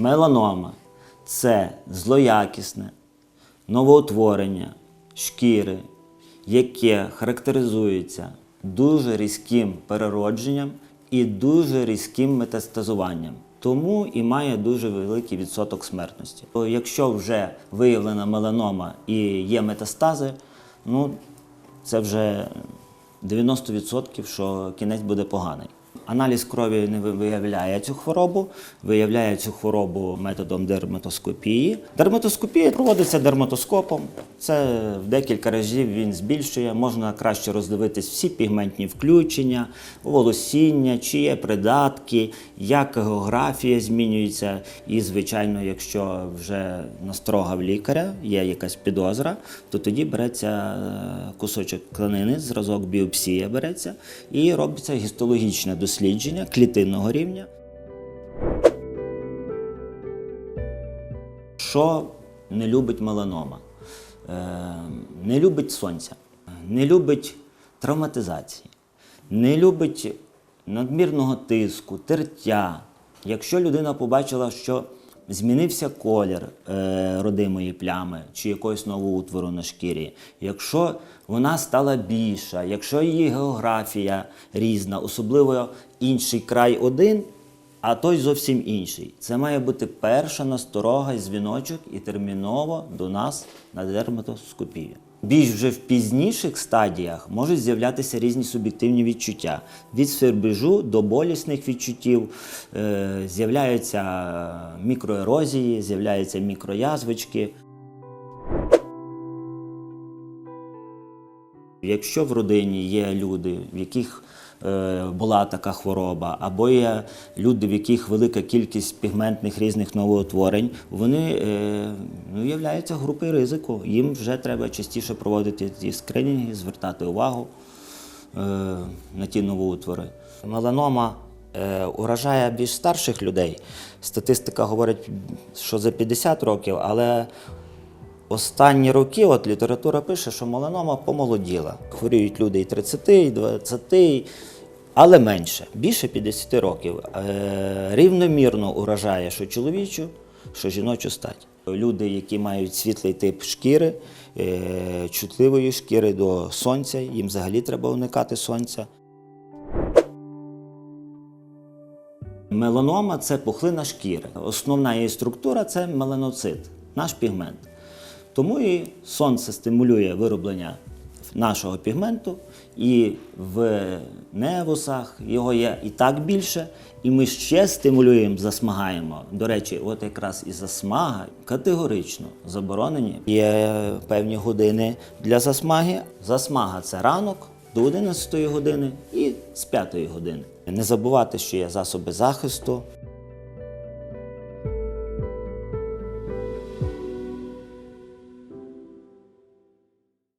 Меланома це злоякісне новоутворення шкіри, яке характеризується дуже різким переродженням і дуже різким метастазуванням. Тому і має дуже великий відсоток смертності. Якщо вже виявлена меланома і є метастази, ну це вже 90%, що кінець буде поганий. Аналіз крові не виявляє цю хворобу, виявляє цю хворобу методом дерматоскопії. Дерматоскопія проводиться дерматоскопом. Це в декілька разів він збільшує. Можна краще роздивитись всі пігментні включення, волосіння, чи є придатки, як географія змінюється. І, звичайно, якщо вже настрогав лікаря, є якась підозра, то тоді береться е, кусочок тканини, зразок біопсія береться і робиться гістологічне дослідження клітинного рівня. Що не любить меланома? Е, не любить сонця, не любить травматизації, не любить надмірного тиску, тертя. Якщо людина побачила, що змінився колір е, родимої плями чи якогось новоутвору на шкірі, якщо вона стала більша, якщо її географія різна, особливо інший край один, а той зовсім інший. Це має бути перша насторога і дзвіночок і терміново до нас на дерматоскопію. Більш вже в пізніших стадіях можуть з'являтися різні суб'єктивні відчуття. Від свербежу до болісних відчуттів е, з'являються мікроерозії, з'являються мікроязвички. Якщо в родині є люди, в яких була така хвороба, або є люди, в яких велика кількість пігментних різних новоутворень, вони е, ну, являються групою ризику. Їм вже треба частіше проводити ці скринінги, звертати увагу е, на ті новоутвори. Меланома е, уражає більш старших людей. Статистика говорить, що за 50 років, але Останні роки от література пише, що меланома помолоділа. Хворіють люди і 30, і 20, але менше, більше 50 років. Е, рівномірно уражає що чоловічу, що жіночу стать. Люди, які мають світлий тип шкіри, е, чутливої шкіри до сонця, їм взагалі треба уникати сонця. Меланома це пухлина шкіри. Основна її структура це меланоцит, наш пігмент. Тому і сонце стимулює вироблення нашого пігменту, і в невусах його є і так більше, і ми ще стимулюємо, засмагаємо. До речі, от якраз і засмага категорично заборонені. Є певні години для засмаги. Засмага це ранок до 11 години і з 5 години. Не забувати, що є засоби захисту.